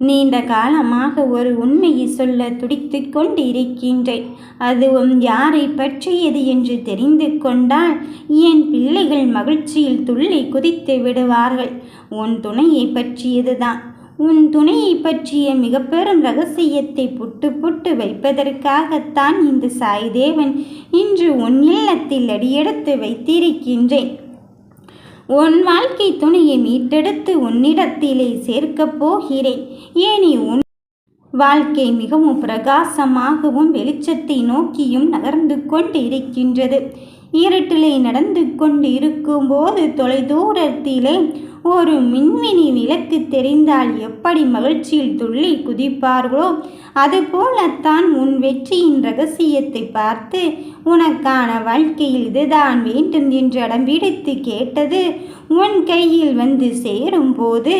நீண்ட காலமாக ஒரு உண்மையை சொல்ல துடித்து கொண்டிருக்கின்றேன். அதுவும் யாரை பற்றியது என்று தெரிந்து கொண்டால் என் பிள்ளைகள் மகிழ்ச்சியில் துள்ளி குதித்து விடுவார்கள். உன் துணையை பற்றியதுதான். உன் துணையை பற்றிய மிக பெரும் ரகசியத்தை புட்டு புட்டு வைப்பதற்காகத்தான் இந்த சாய்தேவன் இன்று உன் இல்லத்தில் அடியெடுத்து வைத்திருக்கின்றேன். உன் வாழ்க்கை துணையை மீட்டெடுத்து உன்னிடத்திலே சேர்க்கப் போகிறேன். ஏனி உன் வாழ்க்கை மிகவும் பிரகாசமாகவும் வெளிச்சத்தை நோக்கியும் நகர்ந்து கொண்டு இருக்கின்றது இருட்டிலே நடந்து கொண்டு இருக்கும்போது தொலைதூரத்திலே ஒரு மின்மினி விளக்கு தெரிந்தால் எப்படி மகிழ்ச்சியில் துள்ளி குதிப்பார்களோ அதுபோலத்தான் உன் வெற்றியின் ரகசியத்தை பார்த்து உனக்கான வாழ்க்கையில் இதுதான் வேண்டும் என்று அடம்பிடித்து கேட்டது உன் கையில் வந்து சேரும்போது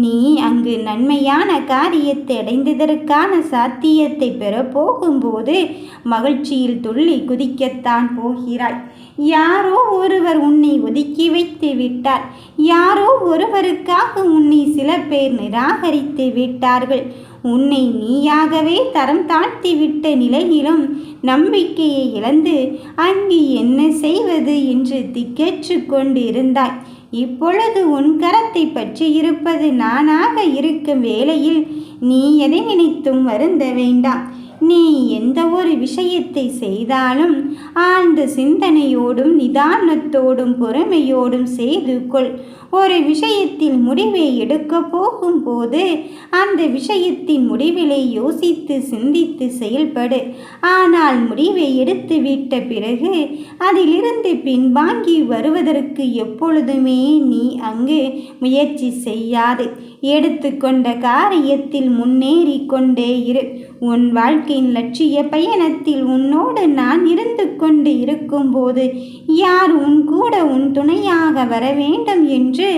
நீ அங்கு நன்மையான காரியத்தை அடைந்ததற்கான சாத்தியத்தை பெற போகும்போது மகிழ்ச்சியில் துள்ளி குதிக்கத்தான் போகிறாய். யாரோ ஒருவர் உன்னை ஒதுக்கி வைத்து விட்டார். யாரோ ஒருவருக்காக உன்னை சில பேர் நிராகரித்து விட்டார்கள். உன்னை நீயாகவே தரம் தாழ்த்தி விட்ட நிலையிலும் நம்பிக்கையை இழந்து அங்கு என்ன செய்வது என்று திக்கற்று கொண்டிருந்தாய். இப்பொழுது உன் கரத்தை பற்றி இருப்பது நானாக இருக்கும் வேளையில் நீ எதை நினைத்தும் வருந்த வேண்டாம். நீ எந்த ஒரு விஷயத்தை செய்தாலும் ஆழ்ந்த சிந்தனையோடும் நிதானத்தோடும் பொறுமையோடும் செய்து கொள். ஒரு விஷயத்தில் முடிவை எடுக்க போகும்போது அந்த விஷயத்தின் முடிவிலை யோசித்து சிந்தித்து செயல்படு. ஆனால் முடிவை எடுத்துவிட்ட பிறகு அதிலிருந்து பின்வாங்கி வருவதற்கு எப்பொழுதுமே நீ அங்கு முயற்சி செய்யாது. எடுத்துக்கொண்ட காரியத்தில் முன்னேறி கொண்டே இரு. உன் வாழ்க்கை உலகின் லட்சிய பயணத்தில் உன்னோடு நான் இருந்து கொண்டு இருக்கும்போது யார் உன் கூட உன் துணையாக வர வேண்டும் என்று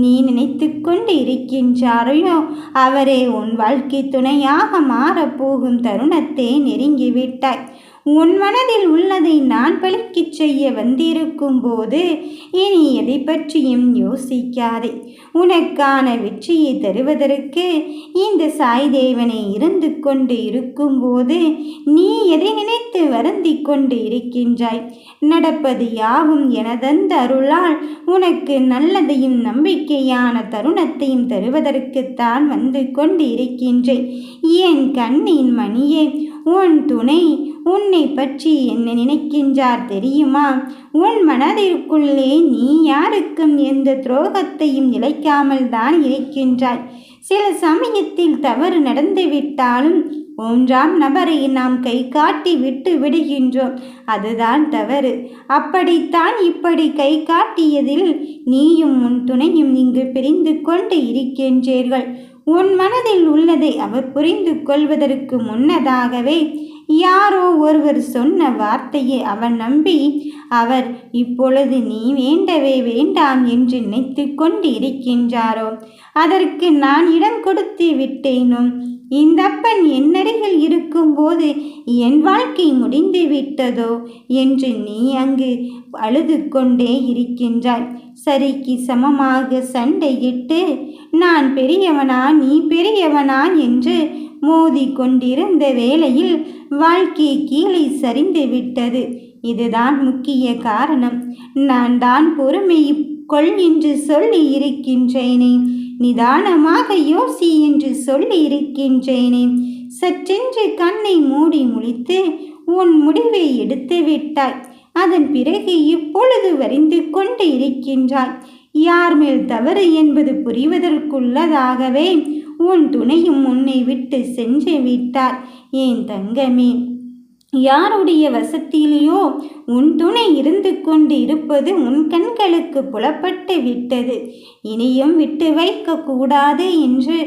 நீ நினைத்து கொண்டு இருக்கின்றாரையோ அவரே உன் வாழ்க்கை துணையாக மாறப்போகும் தருணத்தை நெருங்கிவிட்டாய். உன் மனதில் உள்ளதை நான் பழிக்கச் செய்ய வந்திருக்கும் போது இனி எதை பற்றியும் யோசிக்காதே. உனக்கான வெற்றியை தருவதற்கு இந்த சாய்தேவனை இருந்து கொண்டு இருக்கும்போது நீ எதை நினைத்து வருந்தி கொண்டு இருக்கின்றாய்? நடப்பது யாவும் எனதந்த அருளால் உனக்கு நல்லதையும் நம்பிக்கையான தருணத்தையும் தருவதற்குத்தான் வந்து கொண்டு இருக்கின்றேன். என் கண்ணின் மணியே உன் துணை உன்னை பற்றி என்ன நினைக்கின்றார் தெரியுமா? உன் மனதிற்குள்ளே நீ யாருக்கும் எந்த துரோகத்தையும் நிலைக்காமல் தான் இருக்கின்றாய். சில சமயத்தில் தவறு நடந்துவிட்டாலும் மூன்றாம் நபரை நாம் கை காட்டி விட்டு விடுகின்றோம். அதுதான் தவறு. அப்படித்தான் இப்படி கை காட்டியதில் நீயும் உன் துணையும் இங்கு பிரிந்து கொண்டு இருக்கின்றீர்கள். உன் மனதில் உள்ளதை அவர் புரிந்து கொள்வதற்கு முன்னதாகவே யாரோ ஒருவர் சொன்ன வார்த்தையை அவன் நம்பி அவர் இப்பொழுது நீ வேண்டவே வேண்டாம் என்று நினைத்து கொண்டு இருக்கின்றாரோ அதற்கு நான் இடம் கொடுத்து விட்டேனும். இந்த அப்பன் என்னருகில் இருக்கும்போது என் வாழ்க்கை முடிந்து விட்டதோ? என்று நீ அங்கு அழுது கொண்டே இருக்கின்றாய். சரிக்கு சமமாக சண்டையிட்டு நான் பெரியவனா நீ பெரியவனா என்று மோதி கொண்டிருந்த வேளையில் வாழ்க்கை கீழே சரிந்து விட்டது. இதுதான் முக்கிய காரணம். நான் தான் பொறுமை கொள் என்று சொல்லி இருக்கின்றேனே. நிதானமாக யோசி என்று சொல்லி இருக்கின்றேனே. சற்றென்று கண்ணை மூடி முழித்து உன் முடிவை எடுத்து விட்டாய். அதன் பிறகு இப்பொழுது வரிந்து கொண்டு இருக்கின்றாய். யார் மேல் தவறு என்பது புரிவதற்குள்ளதாகவே உன் துணையும் உன்னை விட்டு சென்று விட்டார். ஏன் தங்கமே யாருடைய வசத்திலேயோ உன் துணை இருந்து கொண்டு இருப்பது உன் கண்களுக்கு புலப்பட்டு விட்டது. இனியும் விட்டு வைக்க கூடாது என்று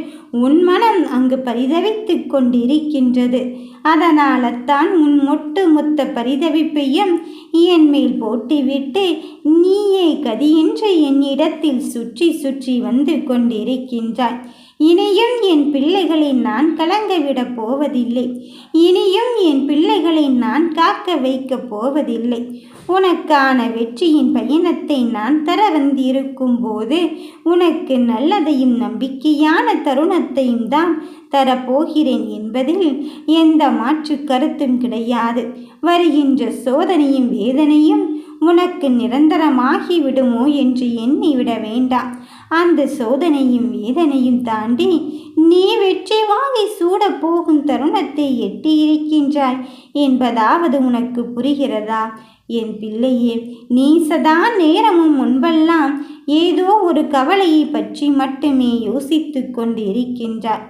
உன் மனம் அங்கு பரிதவித்து கொண்டிருக்கின்றது. அதனால்தான் உன் மொட்டு மொத்த பரிதவிப்பையும் என் மேல் போட்டுவிட்டு நீயே கதியின்றி என்னிடத்தில் சுற்றி சுற்றி வந்து கொண்டிருக்கின்றாய். இனியும் என் பிள்ளைகளை நான் கலங்கவிடப் போவதில்லை. இனியும் என் பிள்ளைகளை நான் காக்க வைக்கப் போவதில்லை. உனக்கான வெற்றியின் பயணத்தை நான் தர வந்திருக்கும் போது உனக்கு நல்லதையும் நம்பிக்கையான தருணத்தையும் தான் தரப்போகிறேன் என்பதில் எந்த மாற்று கருத்தும் கிடையாது. வருகின்ற சோதனையும் வேதனையும் உனக்கு நிரந்தரமாகிவிடுமோ என்று எண்ணிவிட வேண்டாம். அந்த சோதனையும் வேதனையும் தாண்டி நீ வெற்றி வாங்கி சூட போகும் தருணத்தை எட்டியிருக்கின்றாய் என்பதாவது உனக்கு புரிகிறதா? என் பிள்ளையே நீ சதா நேரமும் முன்பெல்லாம் ஏதோ ஒரு கவலையை பற்றி மட்டுமே யோசித்து கொண்டு இருக்கின்றாய்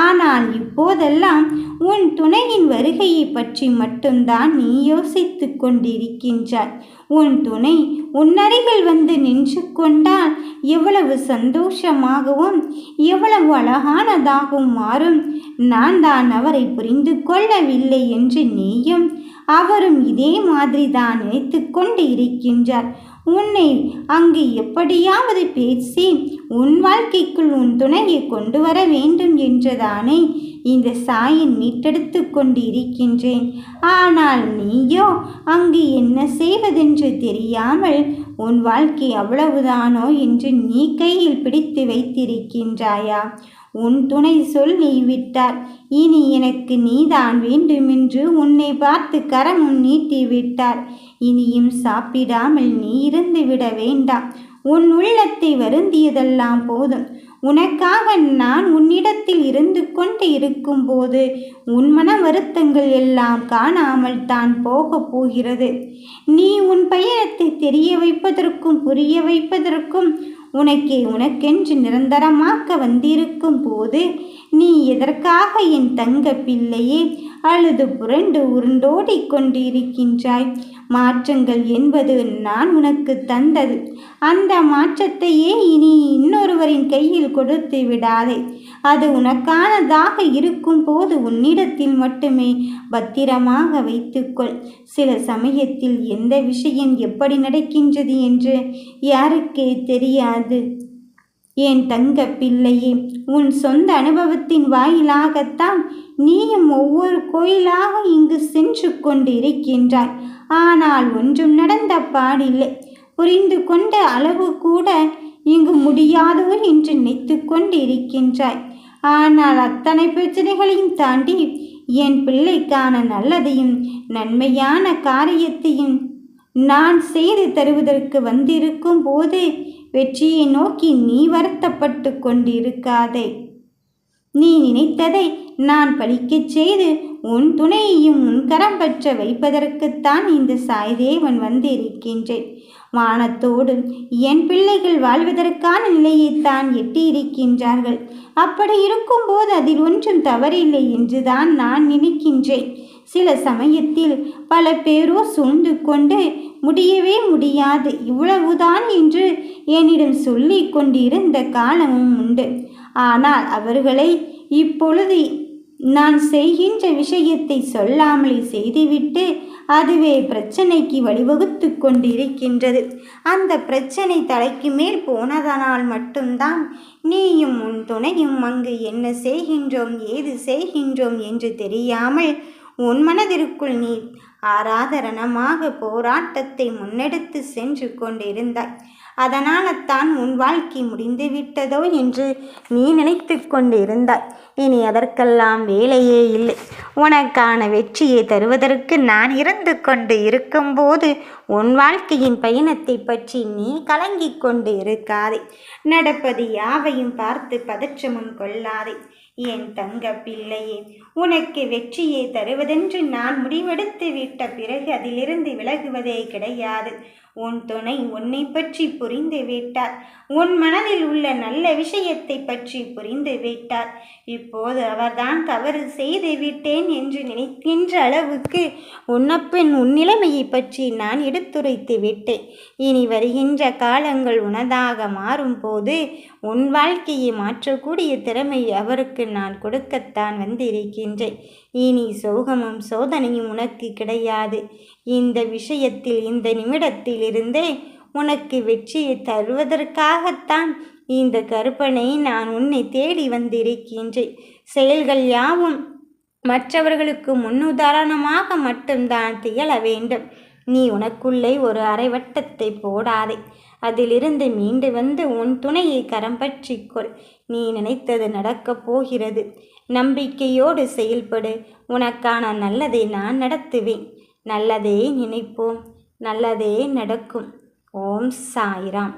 ஆனால் இப்போதெல்லாம் உன் துணையின் வருகையை பற்றி மட்டும்தான் நீ யோசித்து கொண்டிருக்கின்றாய். உன் துணை உன்னருகில் வந்து நின்று கொண்டால் எவ்வளவு சந்தோஷமாகவும் எவ்வளவு அழகானதாகவும் மாறும். நான் தான் அவரை புரிந்து கொள்ளவில்லை என்று நீயும் அவரும் இதே மாதிரி தான் நினைத்து கொண்டு இருக்கின்றார். உன்னை அங்கு எப்படியாவது பேசி உன் வாழ்க்கைக்குள் உன் துணையை கொண்டு வர வேண்டும் என்றுதானே இந்த சாயின் மீட்டெடுத்து கொண்டு இருக்கின்றேன் ஆனால் நீயோ அங்கு என்ன செய்வதென்று தெரியாமல் உன் வாழ்க்கை அவ்வளவுதானோ என்று நீ கையில் பிடித்து வைத்திருக்கின்றாயா? உன் துணை சொல்லி விட்டார். இனி எனக்கு நீதான் வேண்டுமென்று உன்னை பார்த்து கரமும் நீட்டி விட்டார். இனியும் சாப்பிடாமல் நீ இருந்து விட வேண்டாம். உன் உள்ளத்தை வருந்தியதெல்லாம் போதும். உனக்காக நான் உன்னிடத்தில் இருந்து கொண்டு இருக்கும்போது உன் மன வருத்தங்கள் எல்லாம் காணாமல் தான் போகப் போகிறது. நீ உன் பயணத்தை தெரிய வைப்பதற்கும் புரிய வைப்பதற்கும் உனக்கே உனக்கென்று நிரந்தரமாக்க வந்திருக்கும் போது நீ எதற்காக என் தங்க பிள்ளையே அழுது புரண்டு உருண்டோடி கொண்டிருக்கின்றாய்? மாற்றங்கள் என்பது நான் உனக்கு தந்தது. அந்த மாற்றத்தையே இனி இன்னொருவரின் கையில் கொடுத்து விடாதே. அது உனக்கானதாக இருக்கும் போது உன்னிடத்தில் மட்டுமே பத்திரமாக வைத்துக்கொள். சில சமயத்தில் எந்த விஷயம் எப்படி நடக்கின்றது என்று யாருக்கே தெரியாது. என் தங்க பிள்ளையே உன் சொந்த அனுபவத்தின் வாயிலாகத்தான் நீயும் ஒவ்வொரு கோயிலாக இங்கு சென்று கொண்டு இருக்கின்றாய் ஆனால் ஒன்றும் நடந்த பாடில்லை. புரிந்து கொண்ட அளவு கூட இங்கு முடியாதோ என்று நினைத்து கொண்டு இருக்கின்றாய் ஆனால் அத்தனை பிரச்சனைகளையும் தாண்டி என் பிள்ளைக்கான நல்லதையும் நன்மையான காரியத்தையும் நான் செய்து தருவதற்கு வந்திருக்கும் போது வெற்றியை நோக்கி நீ வருத்தப்பட்டு கொண்டிருக்காதே. நீ நினைத்ததை நான் பழிக்கச் செய்து உன் துணையையும் உன் கரம் பற்ற வைப்பதற்குத்தான் இந்த சாய்தேவன் வந்திருக்கின்றேன். வானத்தோடு என் பிள்ளைகள் வாழ்வதற்கான நிலையைத்தான் எட்டியிருக்கின்றார்கள். அப்படி இருக்கும்போது அதில் ஒன்றும் தவறில்லை என்றுதான் நான் நினைக்கின்றேன். சில சமயத்தில் பல பேரோ சூழ்ந்து கொண்டு முடியவே முடியாது இவ்வளவுதான் என்று என்னிடம் சொல்லி கொண்டிருந்த காலமும் உண்டு. ஆனால் அவர்களை இப்பொழுது நான் செய்கின்ற விஷயத்தை சொல்லாமலே செய்துவிட்டு அதுவே பிரச்சனைக்கு வழிவகுத்து கொண்டிருக்கின்றது. அந்த பிரச்சனை தலைக்கு மேல் போனதனால் மட்டும்தான் நீயும் உன் துணையும் அங்கு என்ன செய்கின்றோம் ஏது செய்கின்றோம் என்று தெரியாமல் உன் மனதிற்குள் நீ ஆராதரணமாக போராட்டத்தை முன்னெடுத்து சென்று கொண்டிருந்தாய். அதனால்தான் உன் வாழ்க்கை முடிந்து விட்டதோ என்று நீ நினைத்து கொண்டிருந்தாய். இனி அதற்கெல்லாம் வேலையே இல்லை. உனக்கான வெற்றியை தருவதற்கு நான் இருந்து கொண்டு இருக்கும்போது உன் வாழ்க்கையின் பயணத்தை பற்றி நீ கலங்கிக் கொண்டு இருக்காதே. நடப்பது யாவையும் பார்த்து பதற்றமும் கொள்ளாதே. என் தங்க பிள்ளையே உனக்கு வெற்றியை தருவதென்று நான் முடிவெடுத்து விட்ட பிறகு அதிலிருந்து விலகுவதே கிடையாது. உன் துணை உன்னை பற்றி புரிந்து விட்டார். உன் மனதில் உள்ள நல்ல விஷயத்தை பற்றி புரிந்து விட்டார். இப்போது அவர்தான் தவறு செய்து விட்டேன் என்று நினைக்கின்ற அளவுக்கு உன்னப்பின் உன் நிலைமையை பற்றி நான் எடுத்துரைத்து விட்டேன். இனி வருகின்ற காலங்கள் உனதாக மாறும்போது உன் வாழ்க்கையை மாற்றக்கூடிய திறமை அவருக்கு நான் கொடுக்கத்தான் வந்திருக்கின்றேன். இனி சோகமும் சோதனையும் உனக்கு கிடையாது. இந்த விஷயத்தில் இந்த நிமிடத்திலிருந்தே உனக்கு வெற்றியை தருவதற்காகத்தான் இந்த கற்பனை நான் உன்னை தேடி வந்திருக்கின்றேன். செயல்கள் யாவும் மற்றவர்களுக்கு முன்னுதாரணமாக மட்டும்தான் திகழ வேண்டும். நீ உனக்குள்ளே ஒரு அரைவட்டத்தை போடாதே. அதிலிருந்து மீண்டு வந்து உன் துணையை கரம் பற்றிக்கொள் நீ நினைத்தது நடக்கப் போகிறது. நம்பிக்கையோடு செயல்படு. உனக்கான நல்லதை நான் நடத்துவேன். நல்லதே நினைப்போம். நல்லதே நடக்கும். ஓம் சாய்ராம்.